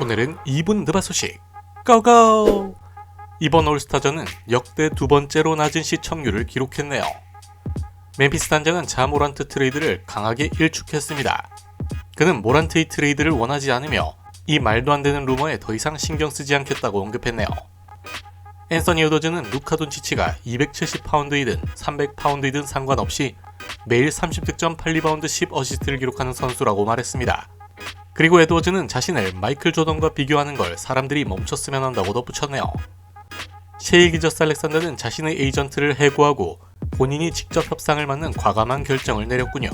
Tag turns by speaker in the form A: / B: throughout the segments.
A: 오늘은 2분 느바 소식 고고! 이번 올스타전은 역대 두 번째로 낮은 시청률을 기록했네요. 멤피스 단장은 자 모란트 트레이드를 강하게 일축했습니다. 그는 모란트의 트레이드를 원하지 않으며 이 말도 안 되는 루머에 더 이상 신경 쓰지 않겠다고 언급했네요. 앤서니 오더즈는 루카 돈치치가 270파운드이든 300파운드이든 상관없이 매일 30득점 8리바운드 10어시스트를 기록하는 선수라고 말했습니다. 그리고 에드워즈는 자신을 마이클 조던과 비교하는 걸 사람들이 멈췄으면 한다고 덧붙였네요. 셰이 기저스 알렉산더는 자신의 에이전트를 해고하고 본인이 직접 협상을 맡는 과감한 결정을 내렸군요.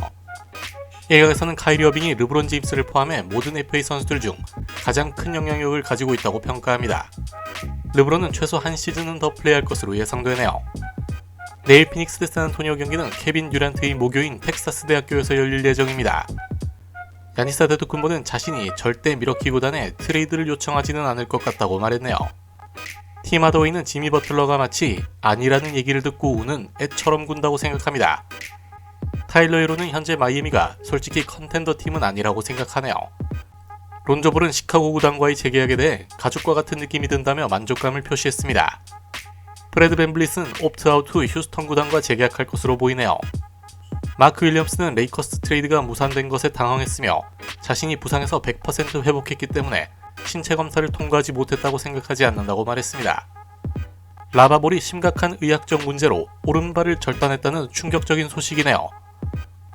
A: 일각에서는 카이리 어빙이 르브론 제임스를 포함해 모든 FA 선수들 중 가장 큰 영향력을 가지고 있다고 평가합니다. 르브론은 최소 한 시즌은 더 플레이할 것으로 예상되네요. 내일 피닉스 대 샌안토니오 경기는 케빈 듀란트의 모교인 텍사스 대학교에서 열릴 예정입니다. 야니스 아데토쿤보는 자신이 절대 미러키 구단에 트레이드를 요청하지는 않을 것 같다고 말했네요. 팀 하더웨이는 지미 버틀러가 마치 아니라는 얘기를 듣고 우는 애처럼 군다고 생각합니다. 타일러 히로는 현재 마이애미가 솔직히 컨텐더 팀은 아니라고 생각하네요. 론저볼은 시카고 구단과의 재계약에 대해 가족과 같은 느낌이 든다며 만족감을 표시했습니다. 프레드 벤블릿은 옵트아웃 후 휴스턴 구단과 재계약할 것으로 보이네요. 마크 윌리엄스는 레이커스 트레이드가 무산된 것에 당황했으며 자신이 부상에서 100% 회복했기 때문에 신체 검사를 통과하지 못했다고 생각하지 않는다고 말했습니다. 라바볼이 심각한 의학적 문제로 오른발을 절단했다는 충격적인 소식이네요.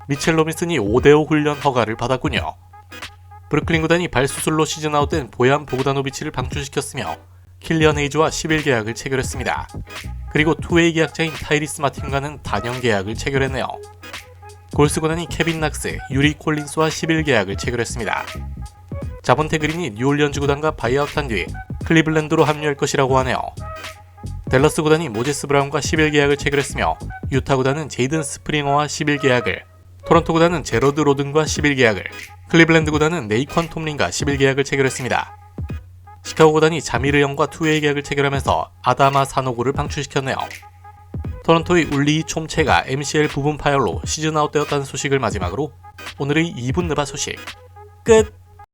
A: 미첼 로빈슨이 5대5 훈련 허가를 받았군요. 브루클린 구단이 발수술로 시즌 아웃된 보얀 보그다노비치를 방출시켰으며 킬리언 헤이즈와 10일 계약을 체결했습니다. 그리고 투웨이 계약자인 타이리스 마틴과는 단연 계약을 체결했네요. 골스 구단이 케빈 낙스, 유리 콜린스와 10일 계약을 체결했습니다. 자본테 그린이 뉴올리언즈 구단과 바이아웃한 뒤 클리블랜드로 합류할 것이라고 하네요. 댈러스 구단이 모제스 브라운과 10일 계약을 체결했으며 유타 구단은 제이든 스프링어와 10일 계약을 토론토 구단은 제로드 로든과 10일 계약을 클리블랜드 구단은 네이컨 톰린과 10일 계약을 체결했습니다. 시카고 구단이 자미르 영과 투웨이 계약을 체결하면서 아다마 사노고를 방출시켰네요. 토론토의 울리 촘체가 MCL 부분 파열로 시즌 아웃되었다는 소식을 마지막으로 오늘의 2분 느바 소식 끝!